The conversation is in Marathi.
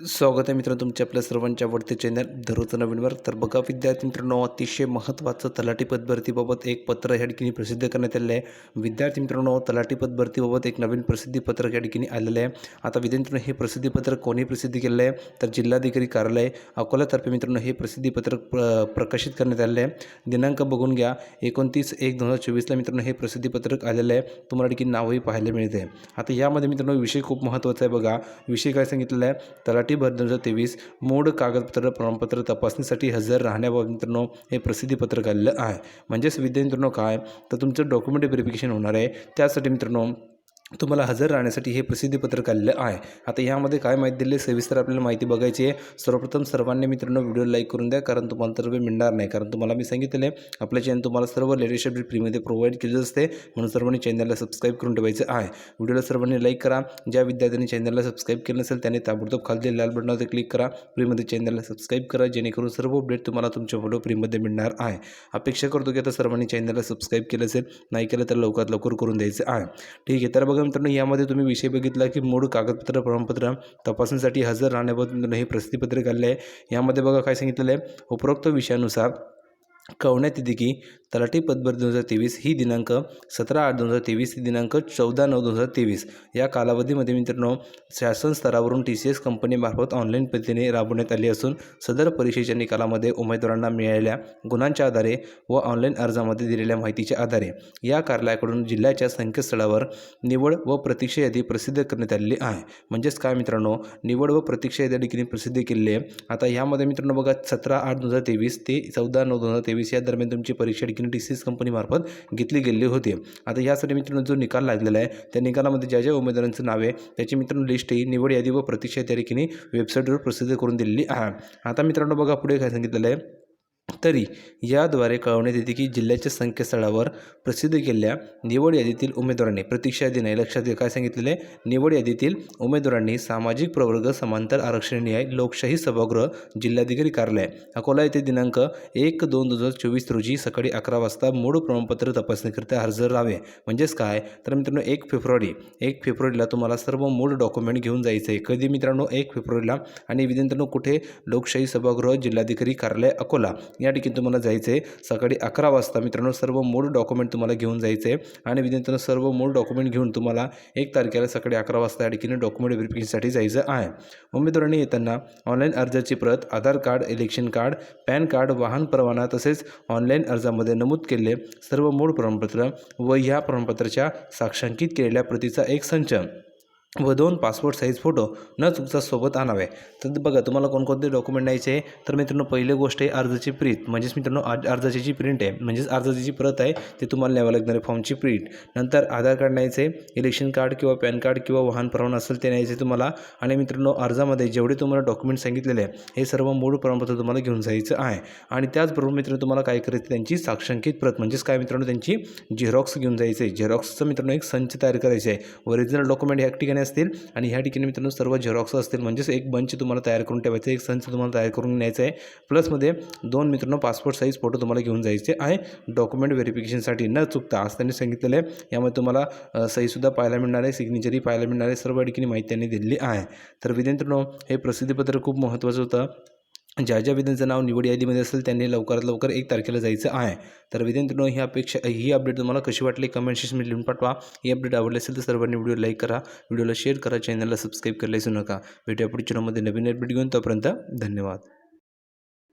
स्वागत आहे मित्रांनो तुमच्या आपल्या सर्वांच्या आवडते चॅनल दररोजचं नवीनवर तर बघा विद्यार्थी मित्रांनो अतिशय महत्त्वाचं तलाठी पदभरतीबाबत एक पत्र या ठिकाणी प्रसिद्ध करण्यात आलेलं आहे. विद्यार्थी मित्रांनो तलाठी पदभरतीबाबत एक नवीन प्रसिद्धीपत्रक या ठिकाणी आलेलं आहे. आता विद्यार्थ्यांनो हे प्रसिद्धीपत्रक कोणी प्रसिद्ध केलेलं आहे? तर जिल्हाधिकारी कार्यालय अकोल्यातर्फे मित्रांनो हे प्रसिद्धीपत्रक प्रकाशित करण्यात आलेलं आहे. दिनांक बघून घ्या. एकोणतीस एक दोन हजार चोवीसला मित्रांनो हे प्रसिद्धीपत्रक आलेलं आहे. तुम्हाला ठिकाणी नावही पाहायला मिळते. आता यामध्ये मित्रांनो विषय खूप महत्त्वाचा आहे बघा. विषय काय सांगितलेला आहे? तलाठी भर दोन हजार तेवीस मूळ कागदपत्र प्रमाणपत्र तपासणीसाठी हजर राहण्याबाबत मित्रांनो हे प्रसिद्धीपत्रक आलेलं आहे. म्हणजेच विद्यार्थी मित्रांनो काय? तर तुमचं डॉक्युमेंट व्हेरिफिकेशन होणार आहे. त्यासाठी मित्रांनो तुम्हाला हजर राहण्यासाठी हे प्रसिद्धीपत्रक आलेलं आहे. आता यामध्ये काय माहिती दिली सविस्तर आपल्याला माहिती बघायची आहे. सर्वप्रथम सर्वांनी मित्रांनो व्हिडिओ लाईक करून द्या कारण तुम्हाला तर वेळ मिळणार नाही. कारण तुम्हाला मी सांगितलं आहे आपल्या चॅनल तुम्हाला सर्व लेटेस्ट अपडेट फ्रीमध्ये प्रोव्हाइड केलं असते. म्हणून सर्वांनी चॅनलला सबस्क्राईब करून ठेवायचं आहे. व्हिडिओला सर्वांनी लाईक करा. ज्या विद्यार्थ्यांनी चॅनलला सबस्क्राईब केलं नसेल त्यांनी ताबडतोब खाली लाल बटनावर क्लिक करा. फ्रीमध्ये चॅनलला सबस्क्राईब करा. जेणेकरून सर्व अपडेट तुम्हाला तुमच्या व्हिडिओ फ्रीमध्ये मिळणार आहे. अपेक्षा करतो की आता सर्वांनी चॅनलला सबस्क्राईब केलं असेल नाही केलं तर लवकरात लवकर करून द्यायचं आहे. ठीक आहे तर बघा मित्रांनो यामध्ये तुम्ही विषय बघितला की मूळ कागदपत्र प्रमाणपत्र तपासणीसाठी हजर राहण्याबद्दल हे प्रसिद्धीपत्रक आले आहे. यामध्ये बघा काय सांगितलेलं आहे. उपरोक्त विषयानुसार कळवण्यात येते की तलाठी पदभर दोन हजार तेवीस ही दिनांक सतरा आठ दोन हजार तेवीस ही दिनांक चौदा नऊ दोन हजार तेवीस. या कालावधीमध्ये मित्रांनो शासन स्तरावरून टी सी एस कंपनीमार्फत ऑनलाईन पद्धतीने राबवण्यात आली असून सदर परीक्षेच्या निकालामध्ये उमेदवारांना मिळालेल्या गुणांच्या आधारे व ऑनलाईन अर्जामध्ये दिलेल्या माहितीच्या आधारे या कार्यालयाकडून जिल्ह्याच्या संकेतस्थळावर निवड व प्रतीक्षा यादी प्रसिद्ध करण्यात आलेली आहे. म्हणजेच काय मित्रांनो निवड व प्रतीक्षा यादी देखील प्रसिद्ध केलेली आहे. आता यामध्ये मित्रांनो बघा सतरा आठ दोन हजार तेवीस ते चौदा नऊ दोन हजार तेवीस या दरम्यान तुमची परीक्षा ठिकाणी टी सी एस कंपनीमार्फत घेतली गेलेली होती. आता यासाठी मित्रांनो जो निकाल लागलेला आहे त्या निकालामध्ये ज्या ज्या उमेदवारांचं नाव आहे त्याची मित्रांनो लिस्ट ही निवड यादी व प्रतीक्षा त्या वेबसाईटवर प्रसिद्ध करून दिलेली आहे. आता मित्रांनो बघा पुढे काय सांगितलेलं आहे. तरी याद्वारे कळवण्यात येते की जिल्ह्याच्या संकेतस्थळावर प्रसिद्ध केलेल्या निवड यादीतील उमेदवारांनी प्रतीक्षा यादी नाही लक्षात घ्या काय सांगितलेले निवड यादीतील उमेदवारांनी सामाजिक प्रवर्ग समांतर आरक्षण न्याय लोकशाही सभागृह जिल्हाधिकारी कार्यालय अकोला येथे दिनांक एक दोन दोन हजार चोवीस रोजी सकाळी अकरा वाजता मूळ प्रमाणपत्र तपासणीकरिता हजर राहावे. म्हणजेच काय? तर मित्रांनो एक फेब्रुवारी एक फेब्रुवारीला तुम्हाला सर्व मूळ डॉक्युमेंट घेऊन जायचं आहे. कधी मित्रांनो एक फेब्रुवारीला? आणि मित्रांनो कुठे? लोकशाही सभागृह जिल्हाधिकारी कार्यालय अकोला. या ठिकाणी तुम्हाला जायचं आहे सकाळी अकरा वाजता मित्रांनो सर्व मूळ डॉक्युमेंट तुम्हाला घेऊन जायचं आहे आणि विनंतीनं सर्व मूळ डॉक्युमेंट घेऊन तुम्हाला एक तारखेला सकाळी अकरा वाजता या ठिकाणी डॉक्युमेंट व्हेरिफिकेशनसाठी जायचं आहे. उमेदवारांनी येताना ऑनलाईन अर्जाची प्रत Aadhaar card election card PAN card वाहन परवाना तसेच ऑनलाईन अर्जामध्ये नमूद केलेले सर्व मूळ प्रमाणपत्र व ह्या प्रमाणपत्राच्या साक्षांकित केलेल्या प्रतीचा एक संच. व दोन पासपोर्ट साईज फोटो न चुकता सोबत आणावे. तर बघा तुम्हाला कोणकोणते डॉक्युमेंट न्यायचे आहे? तर मित्रांनो पहिली गोष्ट आहे अर्जाची प्रीत. म्हणजेच मित्रांनो अर्जाची जी प्रिंट आहे म्हणजेच अर्जाची जी प्रत आहे ते तुम्हाला न्यावं लागणार आहे फॉर्मची प्रिंट नंतर आधार कार्ड न्यायचं आहे इलेक्शन कार्ड किंवा पॅन कार्ड किंवा वाहन परवाना असेल ते न्यायचे तुम्हाला. आणि मित्रांनो अर्जामध्ये जेवढे तुम्हाला डॉक्युमेंट सांगितलेले आहे हे सर्व मूळ प्रमाणपत्र तुम्हाला घेऊन जायचं आहे. आणि त्याचबरोबर मित्रांनो तुम्हाला काय करायचं त्यांची साक्षांकित प्रत म्हणजेच काय मित्रांनो त्यांची झेरॉक्स घेऊन जायचं आहे. झेरॉक्सचं मित्रांनो एक संच तयार करायचं आहे. ओरिजिनल डॉक्युमेंट ह्या ठिकाणी असतील आणि ह्या ठिकाणी मित्रांनो सर्व झेरॉक्स असतील म्हणजेच एक बंच तुम्हाला तयार करून ठेवायचं एक संच तुम्हाला तयार करून न्यायचं आहे. प्लसमध्ये दोन मित्रांनो पासपोर्ट साईज फोटो तुम्हाला घेऊन जायचे आहे. डॉक्युमेंट व्हेरिफिकेशनसाठी न चुकता आज त्यांनी सांगितलेलं आहे. यामध्ये तुम्हाला सहीसुद्धा पाहायला मिळणार आहे सिग्नेचरही पाहायला मिळणार आहे. सर्व ठिकाणी माहिती त्यांनी दिलेली आहे. तर विद्यार्थ्यांनो हे प्रसिद्धीपत्र खूप महत्त्वाचं होतं. ज्या ज्या विद्यार्थ्यांचं नाव निवड यादीमध्ये असेल त्यांनी लवकरात लवकर एक तारखेला जायचं आहे. तर विद्यार्थ्यांनो ही अपेक्षा ही अपडेट तुम्हाला कशी वाटली? कमेंट सेक्शनमध्ये लिहून पाठवा. ही अपडेट आवडली असेल तर सर्वांनी व्हिडिओ लाईक करा. व्हिडिओला शेअर करा. चॅनलला सबस्क्राईब करायला विसरू नका. भेटूया पुढच्या मध्ये नवीन अपडेट घेऊन तोपर्यंत धन्यवाद.